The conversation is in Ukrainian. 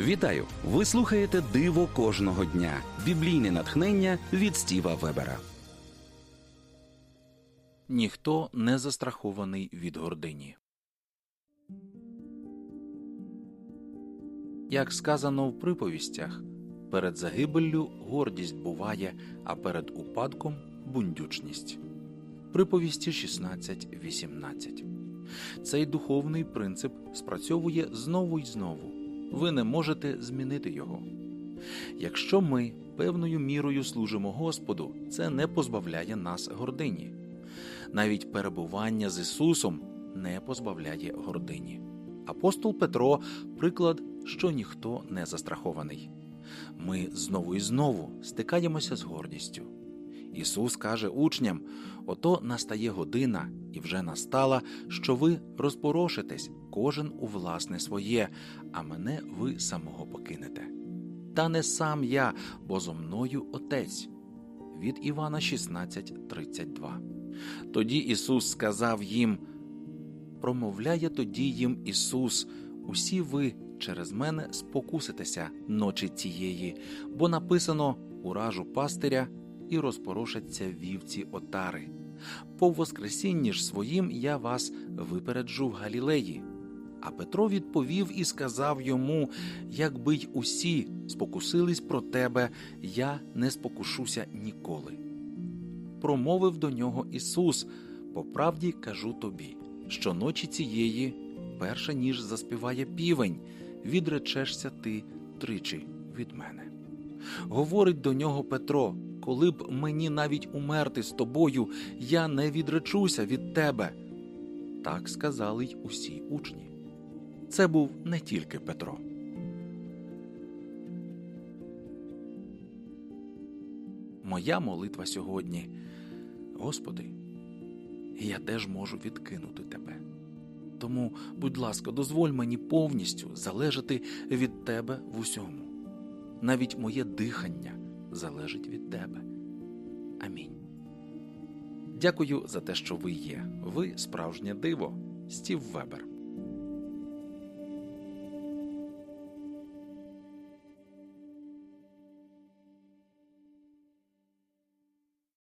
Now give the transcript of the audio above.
Вітаю! Ви слухаєте Диво кожного дня. Біблійне натхнення від Стіва Вебера. Ніхто не застрахований від гордині. Як сказано в приповістях, перед загибеллю гордість буває, а перед упадком бундючність. Приповісті 16.18. Цей духовний принцип спрацьовує знову й знову. Ви не можете змінити його. Якщо ми певною мірою служимо Господу, це не позбавляє нас гордині. Навіть перебування з Ісусом не позбавляє гордині. Апостол Петро приклад, що ніхто не застрахований. Ми знову і знову стикаємося з гордістю. Ісус каже учням: ото настає година, і вже настала, що ви розпорошитесь, кожен у власне своє, а мене ви самого покинете. Та не сам я, бо зо мною Отець. Від Івана 16:32. Тоді Ісус сказав їм, промовляє тоді їм Ісус, усі ви через мене спокуситеся ночі цієї, бо написано уражу пастиря і розпорошаться вівці отари. По Воскресінні ж своїм я вас випереджу в Галілеї. А Петро відповів і сказав йому: якби й усі спокусились про тебе, я не спокушуся ніколи. Промовив до нього Ісус: По правді кажу тобі, що ночі цієї, перша ніж заспіває півень, відречешся ти тричі від мене. Говорить до нього Петро: коли б мені навіть умерти з тобою, я не відречуся від тебе. Так сказали й усі учні. Це був не тільки Петро. Моя молитва сьогодні, Господи, я теж можу відкинути Тебе. Тому, будь ласка, дозволь мені повністю залежати від Тебе в усьому. Навіть моє дихання залежить від Тебе. Амінь. Дякую за те, що ви є. Ви справжнє диво. Стів Вебер.